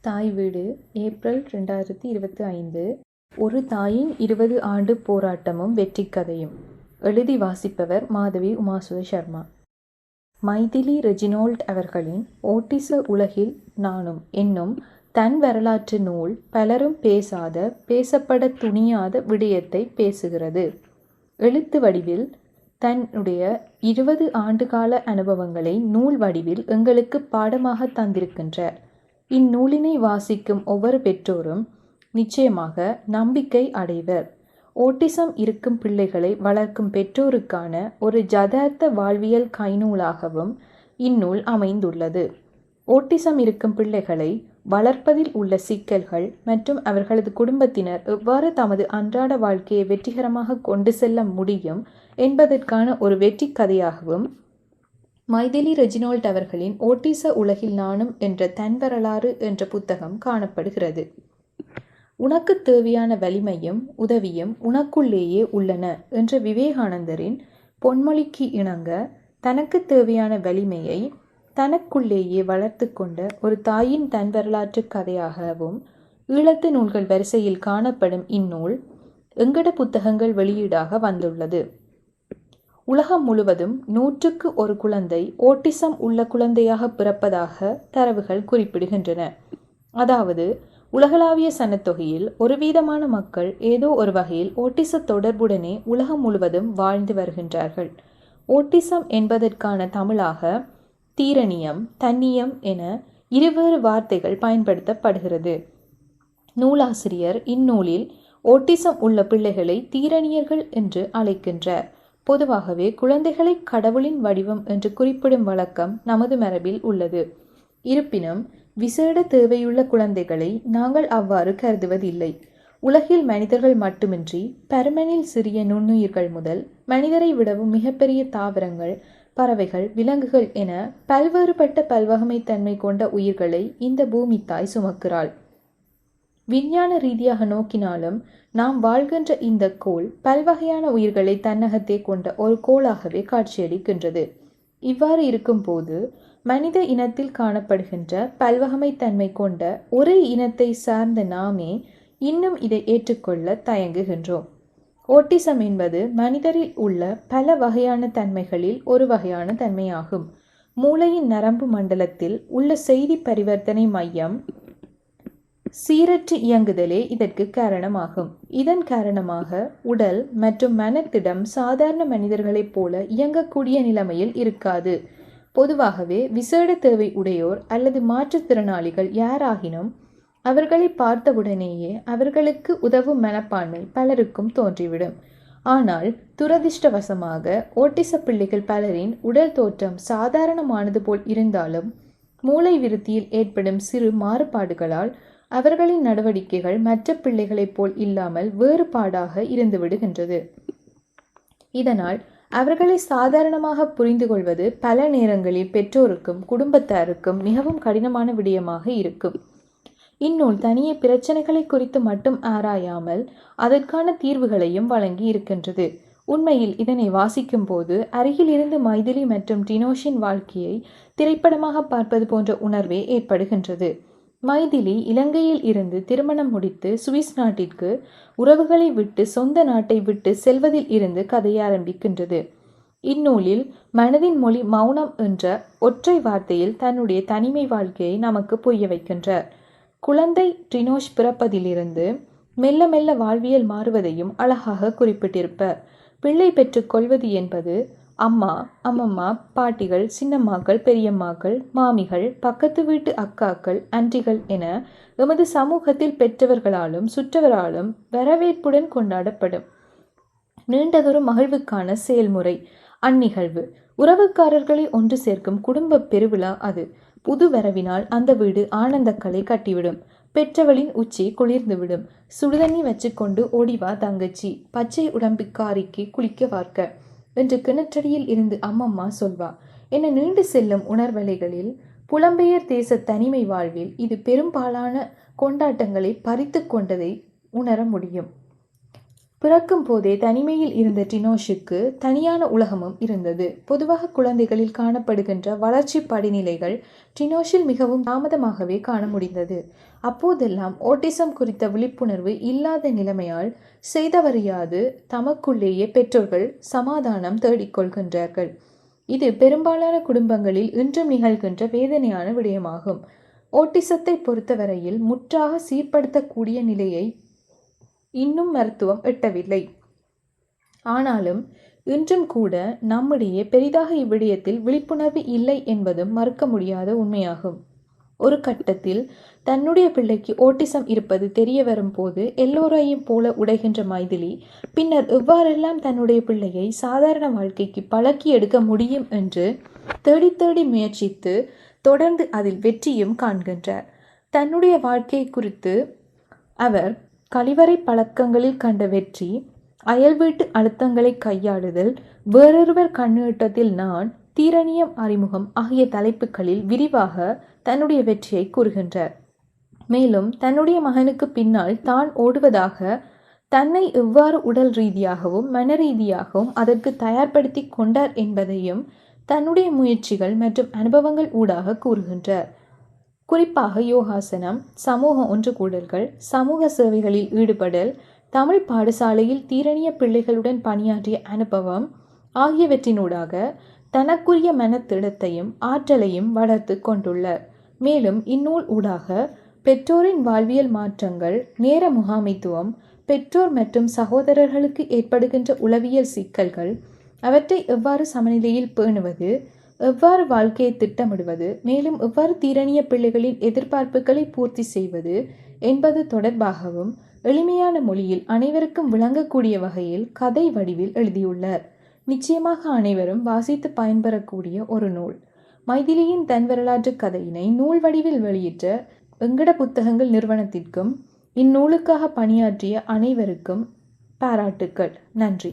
தாய் வீடு ஏப்ரல் ரெண்டாயிரத்தி இருபத்தி ஐந்து. ஒரு தாயின் இருபது ஆண்டு போராட்டமும் வெற்றி கதையும். எழுதி வாசிப்பவர் மாதவி உமாசுத சர்மா. மைதிலி ரெஜினோல்ட் அவர்களின் ஓட்டிச உலகில் நானும் என்னும் தன் வரலாற்று நூல் பலரும் பேசாத பேசப்பட துணியாத விடயத்தை பேசுகிறது. எழுத்து வடிவில் தன்னுடைய இருபது ஆண்டுகால அனுபவங்களை நூல் வடிவில் எங்களுக்கு பாடமாக தந்திருக்கின்றார் இந்நூலினை வாசிக்கும் ஒவ்வொரு பெற்றோரும் நிச்சயமாக நம்பிக்கை அடைவர். ஓட்டிசம் இருக்கும் பிள்ளைகளை வளர்க்கும் பெற்றோருக்கான ஒரு ஜதார்த்த வாழ்வியல் கைநூலாகவும் இந்நூல் அமைந்துள்ளது. ஓட்டிசம் இருக்கும் பிள்ளைகளை வளர்ப்பதில் உள்ள சிக்கல்கள் மற்றும் அவர்களது குடும்பத்தினர் எவ்வாறு தமது அன்றாட வாழ்க்கையை வெற்றிகரமாக கொண்டு செல்ல முடியும் என்பதற்கான ஒரு வெற்றி கதையாகவும் மைதிலி ரெஜினோல்ட் அவர்களின் ஓட்டிச உலகில் நானும் என்ற தன் வரலாறு என்ற புத்தகம் காணப்படுகிறது. உனக்கு தேவையான வலிமையும் உதவியும் உனக்குள்ளேயே உள்ளன என்ற விவேகானந்தரின் பொன்மொழிக்கு இணங்க தனக்கு தேவையான வலிமையை தனக்குள்ளேயே வளர்த்து கொண்ட ஒரு தாயின் தன் வரலாற்று கதையாகவும் ஈழத்து நூல்கள் வரிசையில் காணப்படும் இந்நூல் எங்கட புத்தகங்கள் வெளியீடாக வந்துள்ளது. உலகம் முழுவதும் நூற்றுக்கு ஒரு குழந்தை ஓட்டிசம் உள்ள குழந்தையாக பிறப்பதாக தரவுகள் குறிப்பிடுகின்றன. அதாவது உலகளாவிய சனத்தொகையில் ஒரு வீதமான மக்கள் ஏதோ ஒரு வகையில் ஓட்டிச தொடர்புடனே உலகம் முழுவதும் வாழ்ந்து வருகின்றார்கள். ஓட்டிசம் என்பதற்கான தமிழாக தீரணியம் தன்னியம் என இருவேறு வார்த்தைகள் பயன்படுத்தப்படுகிறது. நூலாசிரியர் இந்நூலில் ஓட்டிசம் உள்ள பிள்ளைகளை தீரணியர்கள் என்று அழைக்கின்றார். பொதுவாகவே குழந்தைகளை கடவுளின் வடிவம் என்று குறிப்பிடும் வழக்கம் நமது மரபில் உள்ளது. இருப்பினும் விசேட தேவையுள்ள குழந்தைகளை நாங்கள் அவ்வாறு கருதுவதில்லை. உலகில் மனிதர்கள் மட்டுமின்றி பருமனில் சிறிய நுண்ணுயிர்கள் முதல் மனிதரை விடவும் மிகப்பெரிய தாவரங்கள் பறவைகள் விலங்குகள் என பல்வேறுபட்ட பல்வகமைத்தன்மை கொண்ட உயிர்களை இந்த பூமி தாய் சுமக்கிறாள். விஞ்ஞான ரீதியாக நோக்கினாலும் நாம் வாழ்கின்ற இந்த கோள் பல்வகையான உயிர்களை தன்னகத்தே கொண்ட ஒரு கோளாகவே காட்சியளிக்கின்றது. இவ்வாறு இருக்கும்போது மனித இனத்தில் காணப்படுகின்ற பல்வகமைத்தன்மை கொண்ட ஒரே இனத்தை சார்ந்த நாமே இன்னும் இதை ஏற்றுக்கொள்ள தயங்குகின்றோம். ஓட்டிசம் என்பது மனிதரில் உள்ள பல வகையான தன்மைகளில் ஒரு வகையான தன்மையாகும். மூளையின் நரம்பு மண்டலத்தில் உள்ள செய்தி பரிவர்த்தனை மையம் சீரற்று இயங்குதலே இதற்கு காரணமாகும். இதன் காரணமாக உடல் மற்றும் மனத்திடம் சாதாரண மனிதர்களைப் போல இயங்கக்கூடிய நிலைமையில் இருக்காது. பொதுவாகவே விசேட தேவை உடையோர் அல்லது மாற்றுத்திறனாளிகள் யாராகினும் அவர்களை பார்த்தவுடனேயே அவர்களுக்கு உதவும் மனப்பான்மை பலருக்கும் தோன்றிவிடும். ஆனால் துரதிர்ஷ்டவசமாக ஓட்டிச பிள்ளைகள் பலரின் உடல் தோற்றம் சாதாரணமானது போல் இருந்தாலும் மூளை விருத்தியில் ஏற்படும் சிறு மாறுபாடுகளால் அவர்களின் நடவடிக்கைகள் மற்ற பிள்ளைகளைப் போல் இல்லாமல் வேறுபாடாக இருந்து விடுகின்றது. இதனால் அவர்களை சாதாரணமாக புரிந்து கொள்வது பல நேரங்களில் பெற்றோருக்கும் குடும்பத்தாருக்கும் மிகவும் கடினமான விடயமாக இருக்கும். இந்நூல் தனியே பிரச்சனைகளை குறித்து மட்டும் ஆராயாமல் அதற்கான தீர்வுகளையும் வழங்கி இருக்கின்றது. உண்மையில் இதனை வாசிக்கும் போது அருகிலிருந்து மைதிலி மற்றும் டினோஷின் வாழ்க்கையை திரைப்படமாக பார்ப்பது போன்ற உணர்வே ஏற்படுகின்றது. மைதிலி இலங்கையில் இருந்து திருமணம் முடித்து சுவிஸ் நாட்டிற்கு உறவுகளை விட்டு சொந்த நாட்டை விட்டு செல்வதில் இருந்து கதை ஆரம்பிக்கின்றது. இந்நூலில் மனதின் மொழி மௌனம் என்ற ஒற்றை வார்த்தையில் தன்னுடைய தனிமை வாழ்க்கையை நமக்கு புரிய வைக்கின்றார். குழந்தை ட்ரினோஷ் பிறப்பதிலிருந்து மெல்ல மெல்ல வாழ்வியல் மாறுவதையும் அழகாக குறிப்பிட்டிருப்பார். பிள்ளை பெற்றுக் கொள்வது என்பது அம்மா அம்மம்மா பாட்டிகள் சின்னம்மாக்கள் பெரியம்மாக்கள் மாமிகள் பக்கத்து வீட்டு அக்காக்கள் அன்றிகள் என எமது சமூகத்தில் பெற்றவர்களாலும் சுற்றவராலும் வரவேற்புடன் கொண்டாடப்படும். நீண்டதொரு மகிழ்வுக்கான செயல்முறை அந்நிகழ்வு. உறவுக்காரர்களை ஒன்று சேர்க்கும் குடும்ப பெருவிழா அது. புது வரவினால் அந்த வீடு ஆனந்தக்களை கட்டிவிடும். பெற்றவளின் உச்சி குளிர்ந்துவிடும். சுடுதண்ணி வச்சுக்கொண்டு ஓடிவா தங்கச்சி. பச்சை உடம்பிக்காரிக்கு குளிக்க வார்க்க. என்று கிணற்றடியில் இருந்து அம்மம்மா சொல்வா என நீண்டு செல்லும் உணர்வலைகளில் புலம்பெயர் தேச தனிமை வாழ்வில் இது பெரும்பாலான கொண்டாட்டங்களை பறித்து கொண்டதை உணர முடியும். பிறக்கும் போதே தனிமையில் இருந்த டினோஷுக்கு தனியான உலகமும் இருந்தது. பொதுவாக குழந்தைகளில் காணப்படுகின்ற வளர்ச்சி படிநிலைகள் டினோஷில் மிகவும் தாமதமாகவே காண முடிந்தது. அப்போதெல்லாம் ஓட்டிசம் குறித்த விழிப்புணர்வு இல்லாத நிலைமையால் செய்தவறியாது தமக்குள்ளேயே பெற்றோர்கள் சமாதானம் தேடிக்கொள்கின்றார்கள் இது பெரும்பாலான குடும்பங்களில் இன்றும் நிகழ்கின்ற வேதனையான விடயமாகும். ஓட்டிசத்தை பொறுத்தவரையில் முற்றாக சீர்படுத்தக்கூடிய நிலையை இன்னும் மருத்துவம் எட்டவில்லை. ஆனாலும் இன்றும் கூட நம்மிடையே பெரிதாக இவ்விடயத்தில் விழிப்புணர்வு இல்லை என்பதும் மறுக்க முடியாத உண்மையாகும். ஒரு கட்டத்தில் தன்னுடைய பிள்ளைக்கு ஓட்டிசம் இருப்பது தெரிய வரும்போது எல்லோரையும் போல உடைகின்ற மைதிலி பின்னர் எவ்வாறெல்லாம் தன்னுடைய பிள்ளையை சாதாரண வாழ்க்கைக்கு பழக்கி எடுக்க முடியும் என்று தேடி தேடி முயற்சித்து தொடர்ந்து அதில் வெற்றியும் காண்கின்றார். தன்னுடைய வாழ்க்கை குறித்து அவர் கழிவறை பழக்கங்களில் கண்ட வெற்றி அயல் வீட்டு அழுத்தங்களை கையாளுதல் வேறொருவர் கண்ணோட்டத்தில் நான் தீரணியம் அறிமுகம் ஆகிய தலைப்புகளில் விரிவாக தன்னுடைய வெற்றியை கூறுகின்றார். மேலும் தன்னுடைய மகனுக்கு பின்னால் தான் ஓடுவதாக தன்னை எவ்வாறு உடல் ரீதியாகவும் மன ரீதியாகவும் அதற்கு தயார்படுத்தி கொண்டார் என்பதையும் தன்னுடைய முயற்சிகள் மற்றும் அனுபவங்கள் ஊடாக கூறுகின்றார். குறிப்பாக யோகாசனம் சமூக ஒன்று கூடல்கள் சமூக சேவைகளில் ஈடுபடல் தமிழ் பாடசாலையில் தீரணிய பிள்ளைகளுடன் பணியாற்றிய அனுபவம் ஆகியவற்றினூடாக தனக்குரிய மனத்திடத்தையும் ஆற்றலையும் வளர்த்து கொண்டுள்ளார். மேலும் இந்நூல் ஊடாக பெற்றோரின் வாழ்வியல் மாற்றங்கள் நேர முகாமைத்துவம் பெற்றோர் மற்றும் சகோதரர்களுக்கு ஏற்படுகின்ற உளவியல் சிக்கல்கள் அவற்றை எவ்வாறு சமநிலையில் பேணுவது எவ்வாறு வாழ்க்கையை திட்டமிடுவது மேலும் எவ்வாறு தீரணிய பிள்ளைகளின் எதிர்பார்ப்புகளை பூர்த்தி செய்வது என்பது தொடர்பாகவும் எளிமையான மொழியில் அனைவருக்கும் விளங்கக்கூடிய வகையில் கதை வடிவில் எழுதியுள்ளார். நிச்சயமாக அனைவரும் வாசித்து பயன்பெறக்கூடிய ஒரு நூல். மைதிலியின் தன் வரலாற்று கதையினை நூல் வடிவில் வெளியிட்ட வெங்கட புத்தகங்கள் நிறுவனத்திற்கும் இந்நூலுக்காக பணியாற்றிய அனைவருக்கும் பாராட்டுக்கள். நன்றி.